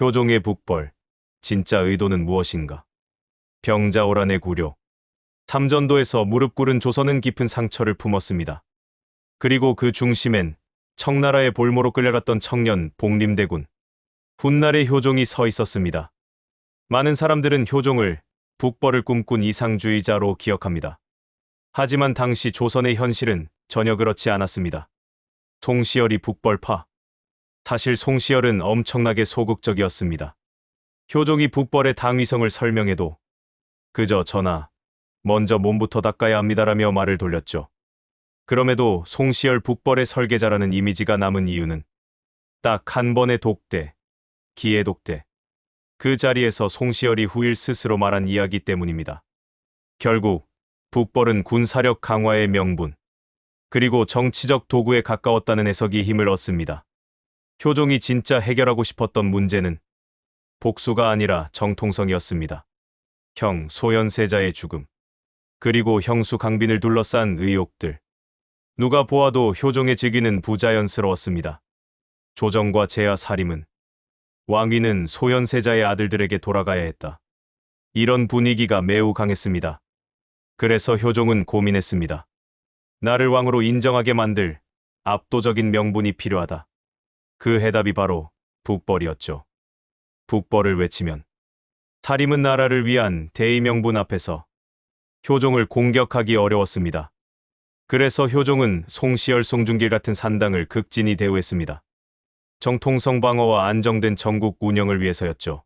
효종의 북벌. 진짜 의도는 무엇인가? 병자오란의 구려. 삼전도에서 무릎 꿇은 조선은 깊은 상처를 품었습니다. 그리고 그 중심엔 청나라의 볼모로 끌려갔던 청년 복림대군. 훗날의 효종이 서 있었습니다. 많은 사람들은 효종을 북벌을 꿈꾼 이상주의자로 기억합니다. 하지만 당시 조선의 현실은 전혀 그렇지 않았습니다. 송시열이 북벌파. 사실 송시열은 엄청나게 소극적이었습니다. 효종이 북벌의 당위성을 설명해도 그저 전하, 먼저 몸부터 닦아야 합니다라며 말을 돌렸죠. 그럼에도 송시열 북벌의 설계자라는 이미지가 남은 이유는 딱 한 번의 독대, 기의 독대. 그 자리에서 송시열이 후일 스스로 말한 이야기 때문입니다. 결국 북벌은 군사력 강화의 명분, 그리고 정치적 도구에 가까웠다는 해석이 힘을 얻습니다. 효종이 진짜 해결하고 싶었던 문제는 복수가 아니라 정통성이었습니다. 형 소현세자의 죽음, 그리고 형수 강빈을 둘러싼 의혹들. 누가 보아도 효종의 즉위는 부자연스러웠습니다. 조정과 제야 사림은 왕위는 소현세자의 아들들에게 돌아가야 했다. 이런 분위기가 매우 강했습니다. 그래서 효종은 고민했습니다. 나를 왕으로 인정하게 만들 압도적인 명분이 필요하다. 그 해답이 바로 북벌이었죠. 북벌을 외치면 사림은 나라를 위한 대의 명분 앞에서 효종을 공격하기 어려웠습니다. 그래서 효종은 송시열 송중길 같은 산당을 극진히 대우했습니다. 정통성 방어와 안정된 전국 운영을 위해서였죠.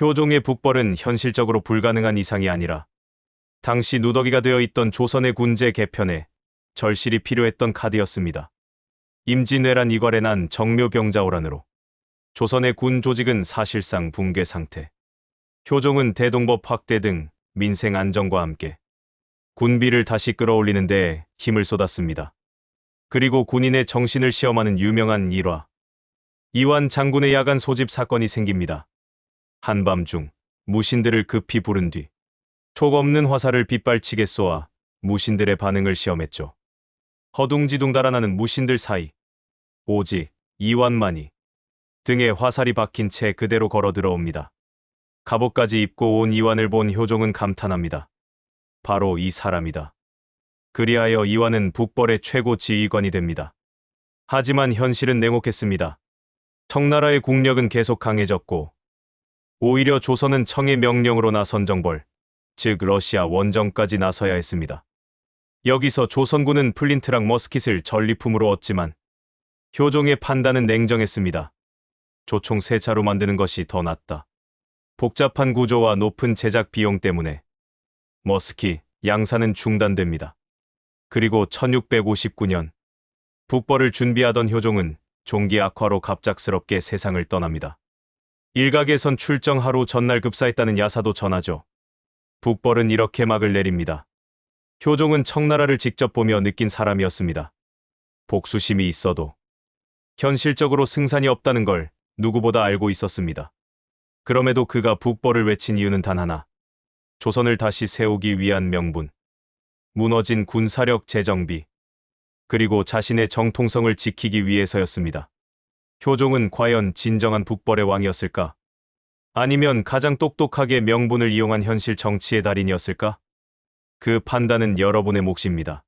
효종의 북벌은 현실적으로 불가능한 이상이 아니라 당시 누더기가 되어 있던 조선의 군제 개편에 절실히 필요했던 카드였습니다. 임진왜란 이괄에 난 정묘병자오란으로 조선의 군 조직은 사실상 붕괴 상태. 효종은 대동법 확대 등 민생 안정과 함께 군비를 다시 끌어올리는 데 힘을 쏟았습니다. 그리고 군인의 정신을 시험하는 유명한 일화. 이완 장군의 야간 소집 사건이 생깁니다. 한밤중 무신들을 급히 부른 뒤 촉 없는 화살을 빗발치게 쏘아 무신들의 반응을 시험했죠. 허둥지둥 달아나는 무신들 사이 오직 이완만이 등에 화살이 박힌 채 그대로 걸어 들어옵니다. 갑옷까지 입고 온 이완을 본 효종은 감탄합니다. 바로 이 사람이다. 그리하여 이완은 북벌의 최고 지휘관이 됩니다. 하지만 현실은 냉혹했습니다. 청나라의 국력은 계속 강해졌고 오히려 조선은 청의 명령으로 나선 정벌, 즉 러시아 원정까지 나서야 했습니다. 여기서 조선군은 플린트랑 머스킷을 전리품으로 얻지만 효종의 판단은 냉정했습니다. 조총 세 차로 만드는 것이 더 낫다. 복잡한 구조와 높은 제작 비용 때문에 머스키 양산은 중단됩니다. 그리고 1659년 북벌을 준비하던 효종은 종기 악화로 갑작스럽게 세상을 떠납니다. 일각에선 출정 하루 전날 급사했다는 야사도 전하죠. 북벌은 이렇게 막을 내립니다. 효종은 청나라를 직접 보며 느낀 사람이었습니다. 복수심이 있어도 현실적으로 승산이 없다는 걸 누구보다 알고 있었습니다. 그럼에도 그가 북벌을 외친 이유는 단 하나. 조선을 다시 세우기 위한 명분. 무너진 군사력 재정비. 그리고 자신의 정통성을 지키기 위해서였습니다. 효종은 과연 진정한 북벌의 왕이었을까? 아니면 가장 똑똑하게 명분을 이용한 현실 정치의 달인이었을까? 그 판단은 여러분의 몫입니다.